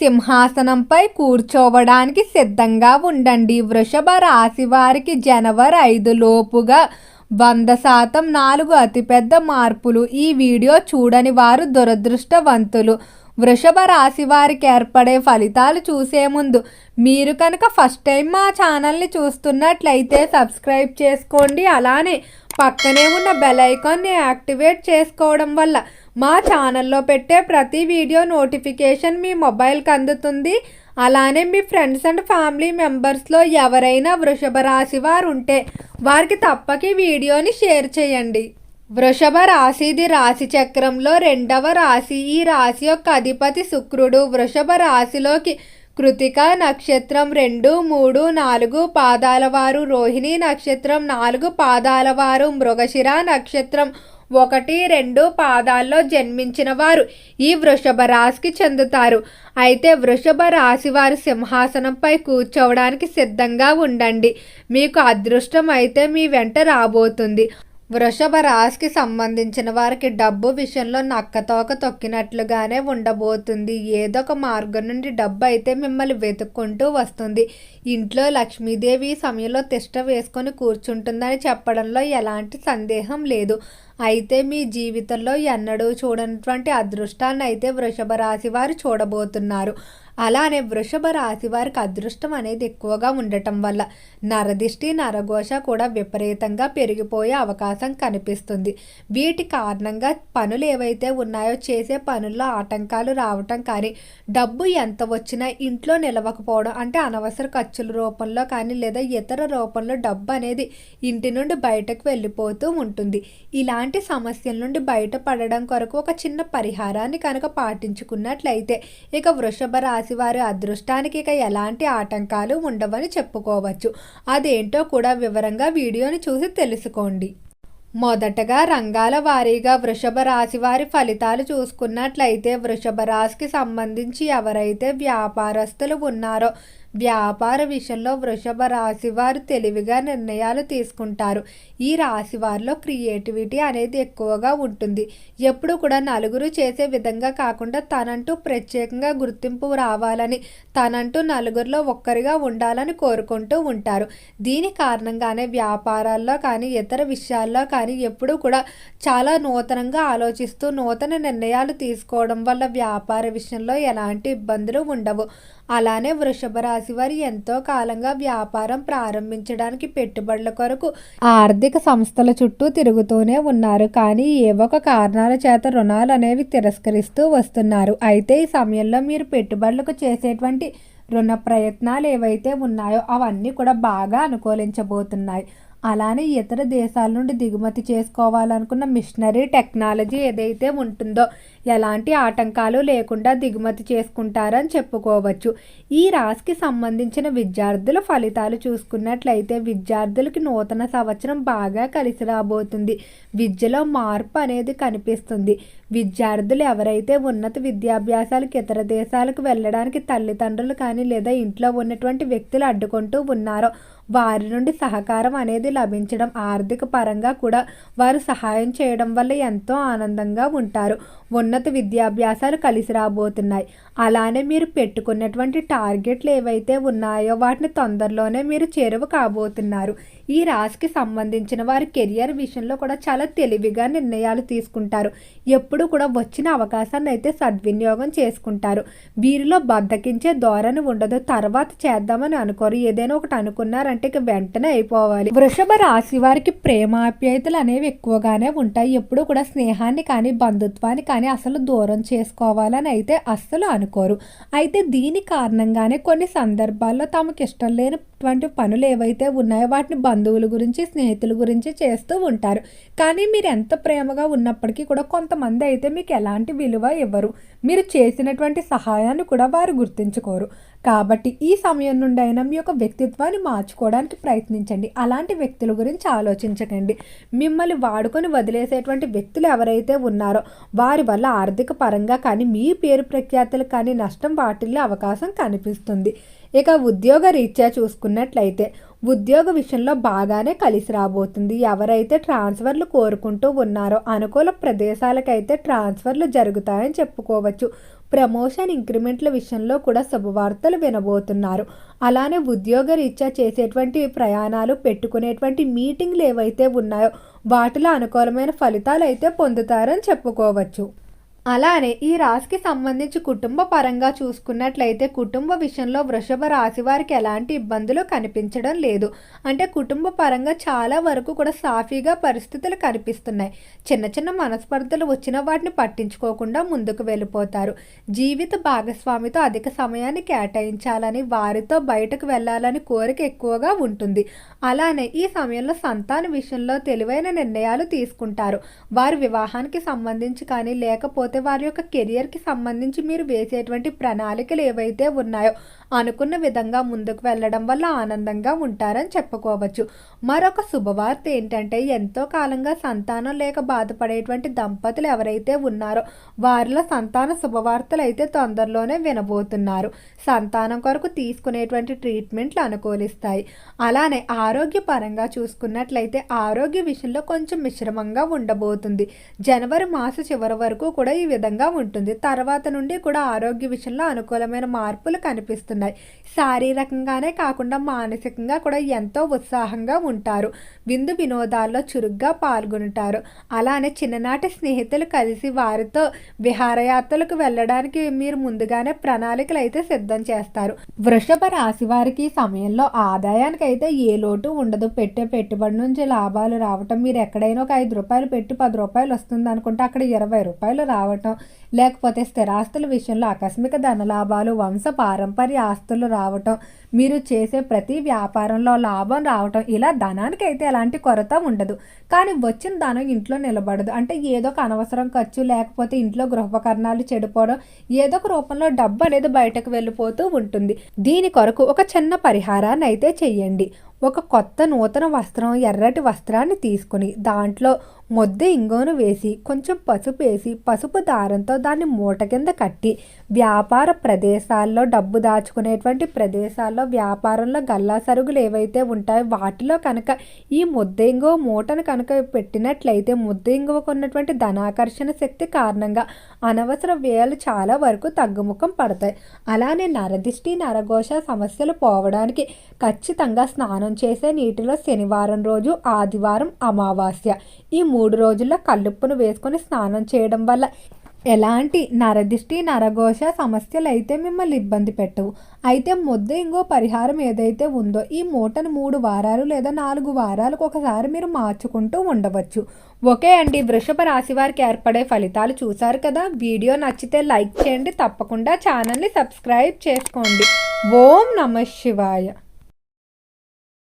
సింహాసనంపై కూర్చోవడానికి సిద్ధంగా ఉండండి. వృషభ రాశి వారికి జనవరి ఐదు లోపుగా వంద శాతం నాలుగు అతిపెద్ద మార్పులు. ఈ వీడియో చూడని వారు దురదృష్టవంతులు. వృషభ రాశి వారికి ఏర్పడే ఫలితాలు చూసే ముందు మీరు కనుక ఫస్ట్ టైం మా ఛానల్ని చూస్తున్నట్లయితే సబ్స్క్రైబ్ చేసుకోండి. అలానే పక్కనే ఉన్న బెల్ ఐకాన్ని యాక్టివేట్ చేసుకోవడం వల్ల మా ఛానల్లో పెట్టే ప్రతి వీడియో నోటిఫికేషన్ మీ మొబైల్కి అందుతుంది. అలానే మీ ఫ్రెండ్స్ అండ్ ఫ్యామిలీ మెంబర్స్లో ఎవరైనా వృషభ రాశి వారు ఉంటే వారికి తప్పక వీడియోని షేర్ చేయండి. వృషభ రాశిది రాశి చక్రంలో రెండవ రాశి ఈ రాశి యొక్క అధిపతి శుక్రుడు. వృషభ రాశిలోకి కృతిక నక్షత్రం రెండు మూడు నాలుగు పాదాల వారు. రోహిణి నక్షత్రం నాలుగు పాదాల వారు. మృగశిర నక్షత్రం ఒకటి రెండు పాదాల్లో జన్మించిన వారు ఈ వృషభ రాశికి చెందుతారు. అయితే వృషభ రాశి వారు సింహాసనంపై కూర్చోవడానికి సిద్ధంగా ఉండండి. మీకు అదృష్టం అయితే మీ వెంట రాబోతుంది. వృషభ రాశికి సంబంధించిన వారికి డబ్బు విషయంలో నక్కతోక తొక్కినట్లుగానే ఉండబోతుంది. ఏదో ఒక మార్గం నుండి డబ్బు అయితే మిమ్మల్ని వెతుక్కుంటూ వస్తుంది. ఇంట్లో లక్ష్మీదేవి సమయంలో తిష్ట వేసుకొని కూర్చుంటుందని చెప్పడంలో ఎలాంటి సందేహం లేదు. అయితే మీ జీవితంలో ఎన్నడూ చూడనటువంటి అదృష్టాన్ని అయితే వృషభ రాశి వారు చూడబోతున్నారు. అలానే వృషభ రాశి వారికి అదృష్టం అనేది ఎక్కువగా ఉండటం వల్ల నరదిష్టి నరఘోష కూడా విపరీతంగా పెరిగిపోయే అవకాశం కనిపిస్తుంది. వీటి కారణంగా పనులు ఏవైతే ఉన్నాయో చేసే పనుల్లో ఆటంకాలు రావటం కానీ డబ్బు ఎంత వచ్చినా ఇంట్లో నిలవకపోవడం అంటే అనవసర ఖర్చుల రూపంలో కానీ లేదా ఇతర రూపంలో డబ్బు అనేది ఇంటి నుండి బయటకు వెళ్ళిపోతూ ఉంటుంది. ఇలాంటి ఇలాంటి సమస్యల నుండి బయటపడడం కొరకు ఒక చిన్న పరిహారాన్ని కనుక పాటించుకున్నట్లయితే ఇక వృషభ రాశి వారి అదృష్టానికి ఇక ఎలాంటి ఆటంకాలు ఉండవని చెప్పుకోవచ్చు. అదేంటో కూడా వివరంగా వీడియోని చూసి తెలుసుకోండి. మొదటగా రంగాల వారీగా వృషభ రాశి వారి ఫలితాలు చూసుకున్నట్లయితే వృషభ రాశికి సంబంధించి ఎవరైతే వ్యాపారస్తులు ఉన్నారో వ్యాపార విషయంలో వృషభ రాశి వారు తెలివిగా నిర్ణయాలు తీసుకుంటారు. ఈ రాశి వారిలో క్రియేటివిటీ అనేది ఎక్కువగా ఉంటుంది. ఎప్పుడు కూడా నలుగురు చేసే విధంగా కాకుండా తనంటూ ప్రత్యేకంగా గుర్తింపు రావాలని తనంటూ నలుగురిలో ఒక్కరిగా ఉండాలని కోరుకుంటూ ఉంటారు. దీని కారణంగానే వ్యాపారాల్లో కానీ ఇతర విషయాల్లో కానీ ఎప్పుడూ కూడా చాలా నూతనంగా ఆలోచిస్తూ నూతన నిర్ణయాలు తీసుకోవడం వల్ల వ్యాపార విషయంలో ఎలాంటి ఇబ్బందులు ఉండవు. అలానే వృషభ రాశి వారు ఎంతో కాలంగా వ్యాపారం ప్రారంభించడానికి పెట్టుబడుల కొరకు ఆర్థిక సంస్థల చుట్టూ తిరుగుతూనే ఉన్నారు. కానీ ఏ ఒక కారణాల చేత రుణాలు అనేవి తిరస్కరిస్తూ వస్తున్నారు. అయితే ఈ సమయంలో మీరు పెట్టుబడులకు చేసేటువంటి రుణ ప్రయత్నాలు ఏవైతే ఉన్నాయో అవన్నీ కూడా బాగా అనుకూలించబోతున్నాయి. అలానే ఇతర దేశాల నుండి దిగుమతి చేసుకోవాలనుకున్న మిషనరీ టెక్నాలజీ ఏదైతే ఉంటుందో ఎలాంటి ఆటంకాలు లేకుండా దిగుమతి చేసుకుంటారని చెప్పుకోవచ్చు. ఈ రాశికి సంబంధించిన విద్యార్థుల ఫలితాలు చూసుకున్నట్లయితే విద్యార్థులకి నూతన సంవత్సరం బాగా కలిసి రాబోతుంది. విద్యలో మార్పు అనేది కనిపిస్తుంది. విద్యార్థులు ఎవరైతే ఉన్నత విద్యాభ్యాసాలకు ఇతర దేశాలకు వెళ్ళడానికి తల్లిదండ్రులు కానీ లేదా ఇంట్లో ఉన్నటువంటి వ్యక్తులు అడ్డుకుంటూ ఉన్నారో వారి నుండి సహకారం అనేది లభించడం ఆర్థిక పరంగా కూడా వారు సహాయం చేయడం వల్ల ఎంతో ఆనందంగా ఉంటారు. ఉన్నత విద్యాభ్యాసాలు కలిసి రాబోతున్నాయి. అలానే మీరు పెట్టుకున్నటువంటి టార్గెట్లు ఏవైతే ఉన్నాయో వాటిని తొందరలోనే మీరు చేరువ కాబోతున్నారు. ఈ రాశికి సంబంధించిన వారి కెరియర్ విషయంలో కూడా చాలా తెలివిగా నిర్ణయాలు తీసుకుంటారు. ఎప్పుడు కూడా వచ్చిన అవకాశాన్ని అయితే సద్వినియోగం చేసుకుంటారు. వీరిలో బద్దకించే ధోరణి ఉండదు. తర్వాత చేద్దామని అనుకోరు. ఏదైనా ఒకటి అనుకున్నారంటే ఇక వెంటనే అయిపోవాలి. వృషభ రాశి వారికి ప్రేమాప్యాయతలు అనేవి ఎక్కువగానే ఉంటాయి. ఎప్పుడు కూడా స్నేహాన్ని కానీ బంధుత్వాన్ని కానీ అసలు దూరం చేసుకోవాలని అయితే అస్సలు అనుకోరు. అయితే దీని కారణంగానే కొన్ని సందర్భాల్లో తమకు ఇష్టం అటువంటి పనులు ఏవైతే ఉన్నాయో వాటిని బంధువుల గురించి స్నేహితుల గురించి చేస్తూ ఉంటారు. కానీ మీరు ఎంత ప్రేమగా ఉన్నప్పటికీ కూడా కొంతమంది అయితే మీకు ఎలాంటి విలువ ఇవ్వరు. మీరు చేసినటువంటి సహాయాన్ని కూడా వారు గుర్తించుకోరు. కాబట్టి ఈ సమయం నుండి అయినా మీ యొక్క వ్యక్తిత్వాన్ని మార్చుకోవడానికి ప్రయత్నించండి. అలాంటి వ్యక్తుల గురించి ఆలోచించకండి. మిమ్మల్ని వాడుకొని వదిలేసేటువంటి వ్యక్తులు ఎవరైతే ఉన్నారో వారి వల్ల ఆర్థిక పరంగా కానీ మీ పేరు ప్రఖ్యాతులు కానీ నష్టం వాటిల్లే అవకాశం కనిపిస్తుంది. ఇక ఉద్యోగ రీత్యా చూసుకున్నట్లయితే ఉద్యోగ విషయంలో బాగానే కలిసి రాబోతుంది. ఎవరైతే ట్రాన్స్ఫర్లు కోరుకుంటూ ఉన్నారో అనుకూల ప్రదేశాలకైతే ట్రాన్స్ఫర్లు జరుగుతాయని చెప్పుకోవచ్చు. ప్రమోషన్ ఇంక్రిమెంట్ల విషయంలో కూడా శుభవార్తలు వినబోతున్నారు. అలానే ఉద్యోగ రీత్యా చేసేటువంటి ప్రయాణాలు పెట్టుకునేటువంటి మీటింగ్లు ఏవైతే ఉన్నాయో వాటిలో అనుకూలమైన ఫలితాలు అయితే పొందుతారని చెప్పుకోవచ్చు. అలానే ఈ రాశికి సంబంధించి కుటుంబ పరంగా చూసుకున్నట్లయితే కుటుంబ విషయంలో వృషభ రాశి వారికి ఎలాంటి ఇబ్బందులు కనిపించడం లేదు. అంటే కుటుంబ పరంగా చాలా వరకు కూడా సాఫీగా పరిస్థితులు కనిపిస్తున్నాయి. చిన్న చిన్న మనస్పర్ధలు వచ్చిన వాటిని పట్టించుకోకుండా ముందుకు వెళ్ళిపోతారు. జీవిత భాగస్వామితో అధిక సమయాన్ని కేటాయించాలని వారితో బయటకు వెళ్ళాలని కోరిక ఎక్కువగా ఉంటుంది. అలానే ఈ సమయంలో సంతాన విషయంలో తెలివైన నిర్ణయాలు తీసుకుంటారు. వారి వివాహానికి సంబంధించి కానీ లేకపోతే వారి యొక్క కెరియర్కి సంబంధించి మీరు వేసేటువంటి ప్రణాళికలు ఏవైతే ఉన్నాయో అనుకున్న విధంగా ముందుకు వెళ్ళడం వల్ల ఆనందంగా ఉంటారని చెప్పుకోవచ్చు. మరొక శుభవార్త ఏంటంటే ఎంతో కాలంగా సంతానం లేక బాధపడేటువంటి దంపతులు ఎవరైతే ఉన్నారో వారిలో సంతాన శుభవార్తలు అయితే తొందరలోనే వినబోతున్నారు. సంతానం కొరకు తీసుకునేటువంటి ట్రీట్మెంట్లు అనుకూలిస్తాయి. అలానే ఆరోగ్యపరంగా చూసుకున్నట్లయితే ఆరోగ్య విషయంలో కొంచెం మిశ్రమంగా ఉండబోతుంది. జనవరి మాస చివరి వరకు కూడా ఈ విధంగా ఉంటుంది. తర్వాత నుండి కూడా ఆరోగ్య విషయంలో అనుకూలమైన మార్పులు కనిపిస్తున్నాయి. శారీరకంగానే కాకుండా మానసికంగా కూడా ఎంతో ఉత్సాహంగా ఉంటారు. విందు వినోదాల్లో చురుగ్గా పాల్గొంటారు అలానే చిన్ననాటి స్నేహితులు కలిసి వారితో విహారయాత్రలకు వెళ్ళడానికి మీరు ముందుగానే ప్రణాళికలు అయితే సిద్ధం చేస్తారు. వృషభ రాశి వారికి సమయంలో ఆదాయానికి అయితే ఏ లోటు ఉండదు. పెట్టే పెట్టుబడి నుంచి లాభాలు రావటం మీరు ఎక్కడైనా ఒక ఐదు రూపాయలు పెట్టి పది రూపాయలు వస్తుంది అనుకుంటే అక్కడ ఇరవై రూపాయలు రావటం లేకపోతే స్థిరాస్తుల విషయంలో ఆకస్మిక ధన లాభాలు వంశ పారంపర్య ఆస్తులు రావటం మీరు చేసే ప్రతి వ్యాపారంలో లాభం రావటం ఇలా ధనానికి అయితే ఎలాంటి కొరత ఉండదు. కానీ వచ్చిన ధనం ఇంట్లో నిలబడదు. అంటే ఏదో ఒక అనవసరం ఖర్చు లేకపోతే ఇంట్లో గృహోపకరణాలు చెడిపోవడం ఏదో ఒక రూపంలో డబ్బు అనేది బయటకు వెళ్ళిపోతూ ఉంటుంది. దీని కొరకు ఒక చిన్న పరిహారాన్ని అయితే చెయ్యండి. ఒక కొత్త నూతన వస్త్రం ఎర్రటి వస్త్రాన్ని తీసుకుని దాంట్లో మొద్ద ఇంగోను వేసి కొంచెం పసుపు వేసి పసుపు దారంతో దాన్ని మూట కింద కట్టి వ్యాపార ప్రదేశాల్లో డబ్బు దాచుకునేటువంటి ప్రదేశాల్లో వ్యాపారంలో గల్లా సరుగులు ఏవైతే ఉంటాయో వాటిలో కనుక ఈ ముద్ద ఇంగువ మూటను కనుక పెట్టినట్లయితే ముద్దెంగువకు ఉన్నటువంటి ధనాకర్షణ శక్తి కారణంగా అనవసర వ్యయాలు చాలా వరకు తగ్గుముఖం పడతాయి. అలానే నరదిష్టి నరఘోష సమస్యలు పోవడానికి ఖచ్చితంగా స్నానం స్నానం చేసే నీటిలో శనివారం రోజు ఆదివారం అమావాస్య. ఈ మూడు రోజుల్లో కల్లుప్పును వేసుకొని స్నానం చేయడం వల్ల ఎలాంటి నరదిష్టి నరఘోష సమస్యలు అయితే మిమ్మల్ని ఇబ్బంది పెట్టవు. అయితే ముద్ద ఇంకో పరిహారం ఏదైతే ఉందో ఈ మూటను మూడు వారాలు లేదా నాలుగు వారాలకు ఒకసారి మీరు మార్చుకుంటూ ఉండవచ్చు. ఓకే అండి వృషభ రాశి వారికి ఏర్పడే ఫలితాలు చూసారు కదా? వీడియో నచ్చితే లైక్ చేయండి తప్పకుండా ఛానల్ని సబ్స్క్రైబ్ చేసుకోండి. ఓం నమ శివాయ.